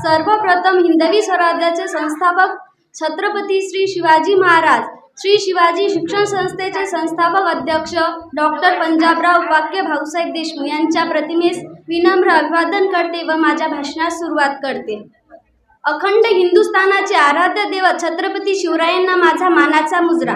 सर्वप्रथम हिंदवी स्वराज्याचे संस्थापक छत्रपती श्री शिवाजी महाराज श्री शिवाजी शिक्षण संस्थेचे संस्थापक अध्यक्ष डॉक्टर पंजाबराव वाक्य भाऊसाहेब देशमुख यांच्या प्रतिमेस विनम्र अभिवादन करते व माझ्या भाषणास सुरुवात करते. अखंड हिंदुस्थानाचे आराध्य देवत छत्रपती शिवरायांना माझा मानाचा मुजरा.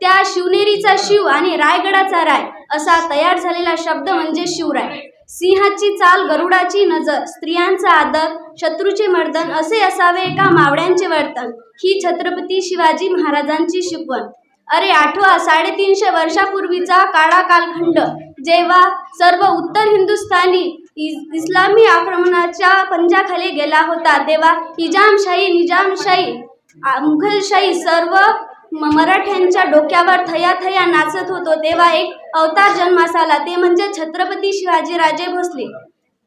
त्या शिवनेरीचा शिव आणि रायगडाचा राय असा तयार झालेला शब्द म्हणजे शिवराय. सिंहाची चाल गरुडाची नजर स्त्रियांचा आदर शत्रूचे मर्दन असे असावे एका मावळ्यांचे वर्तन. ही छत्रपती शिवाजी महाराजांची शिकवण. अरे आठवा साडेतीनशे वर्षापूर्वीचा काळा कालखंड जेव्हा सर्व उत्तर हिंदुस्थानी इ- इस्लामी आक्रमणाच्या पंजाखाली गेला होता तेव्हा हिजामशाही निजामशाही मुघलशाही सर्व मराठ्यांच्या डोक्यावर थया थया नाचत होतो तेव्हा एक अवतार जन्मास आला. ते म्हणजे छत्रपती शिवाजी राजे भोसले.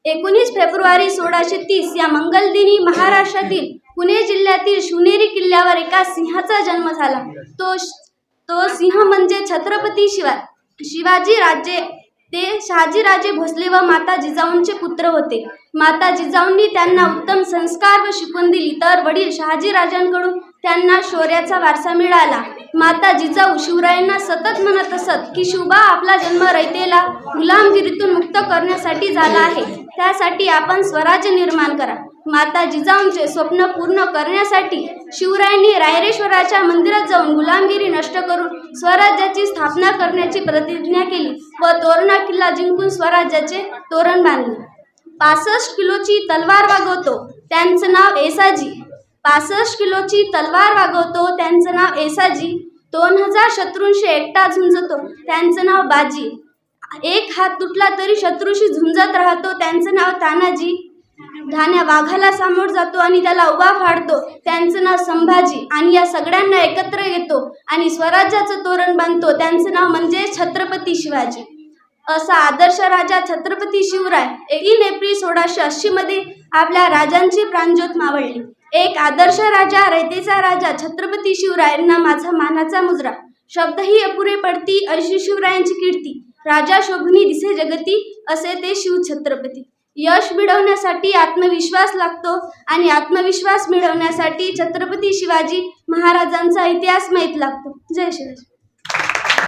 एकोणीस फेब्रुवारी सोळाशे तीस या मंगलदिनी महाराष्ट्रातील पुणे जिल्ह्यातील शिवनेरी किल्ल्यावर एका सिंहाचा जन्म झाला. तो तो सिंह म्हणजे छत्रपती शिवा शिवाजी राजे. ते शहाजीराजे भोसले व माता जिजाऊंचे पुत्र होते. माता जिजाऊंनी त्यांना उत्तम संस्कार व शिकवण दिली. तर वडील शहाजीराजांकडून त्यांना शौर्याचा वारसा मिळाला. माता जिजाऊ शिवरायांना सतत म्हणत असत की शिवबा आपला जन्म रयतेला गुलामगिरीतून मुक्त करण्यासाठी झाला आहे. त्यासाठी आपण स्वराज्य निर्माण करा. माता जिजाऊंचे स्वप्न पूर्ण करण्यासाठी शिवरायांनी रायरेश्वराच्या मंदिरात जाऊन गुलामगिरी नष्ट करून स्वराज्याची स्थापना करण्याची प्रतिज्ञा केली व तोरणा किल्ला जिंकून स्वराज्याचे तोरण बांधले. पासष्ट किलोची तलवार वागवतो. त्यांचं नाव एसाजी. पासष्ट किलोची तलवार वागवतो त्यांचं नाव एसाजी. दोन हजार शत्रूंशी एकटा झुंजतो त्यांचं नाव बाजी. एक हात तुटला तरी शत्रूशी झुंजत राहतो त्यांचं नाव तानाजी. धान्या वाघाला सामोर जातो आणि त्याला उभा फाडतो त्यांचं नाव संभाजी. आणि या सगळ्यांना एकत्र येतो आणि स्वराज्याचं तोरण बांधतो त्यांचं नाव म्हणजे छत्रपती शिवाजी. असा आदर्श राजा छत्रपती शिवराय. तीन एप्रिल सोळाशे अशीमध्ये आपल्या राजांची प्राणज्योत मावळली. एक आदर्श राजा रयतेचा राजा छत्रपती शिवरायांना माझा मानाचा मुजरा. शब्दही अपुरे पडती अशी शिवरायांची कीर्ती. राजा शोभनी दिसे जगती असे ते शिव छत्रपती. यश मिळवण्यासाठी आत्मविश्वास लागतो आणि आत्मविश्वास मिळवण्यासाठी छत्रपती शिवाजी महाराजांचा इतिहास माहीत लागतो. जय शिवाजी.